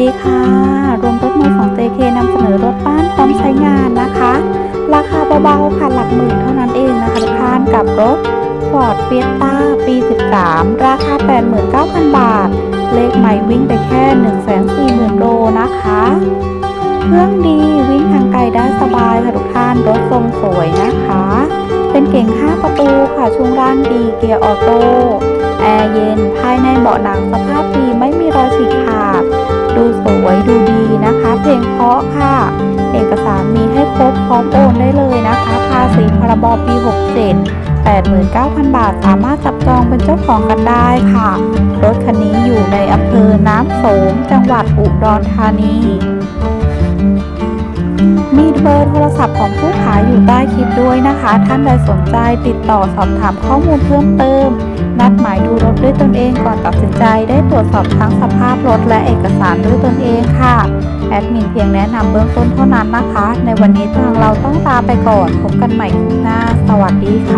ดีค่ะรวมรถมือของ JK นำเสนอรถบ้านพร้อมใช้งานนะคะ ราคาเบาๆค่ะหลักหมื่นเท่านั้นเองนะคะทุกท่านกับรถ Ford Fiesta ปี 13 ราคา 89,000 บาท เลขใหม่วิ่งไปแค่ 140,000 โลนะคะ เครื่องดีวิ่งทางไกลได้สบายค่ะทุกท่านรถทรงสวยนะคะ เป็นเก่ง 5 ประตูค่ะช่วงล่างดีเกียร์ออโต้แอร์เย็นภายในเบาะหนังสภาพดีไม่มีรอยฉีกขาด วยดูดีนะคะ เพลงเพราะค่ะ เอกสารมีให้ครบพร้อมโอนได้เลยนะคะ ภาษีพรบปี 67 89,000 บาทสามารถจับจองเป็นเจ้าของกันได้ค่ะ รถคันนี้อยู่ในอำเภอน้ำโสม จังหวัดอุดรธานี มีเบอร์โทรศัพท์ของผู้ขายอยู่ใต้คลิปด้วยนะคะ ท่านใดสนใจติดต่อสอบถามข้อมูลเพิ่มเติม นัดหมาย ด้วยตนเองก่อนตัดสินใจได้ตรวจสอบทั้งสภาพรถและเอกสารด้วยตนเองค่ะ แอดมินเพียงแนะนำเบื้องต้นเท่านั้นนะคะ ในวันนี้ทางเราต้องลาไปก่อน พบกันใหม่คลิปหน้า สวัสดีค่ะ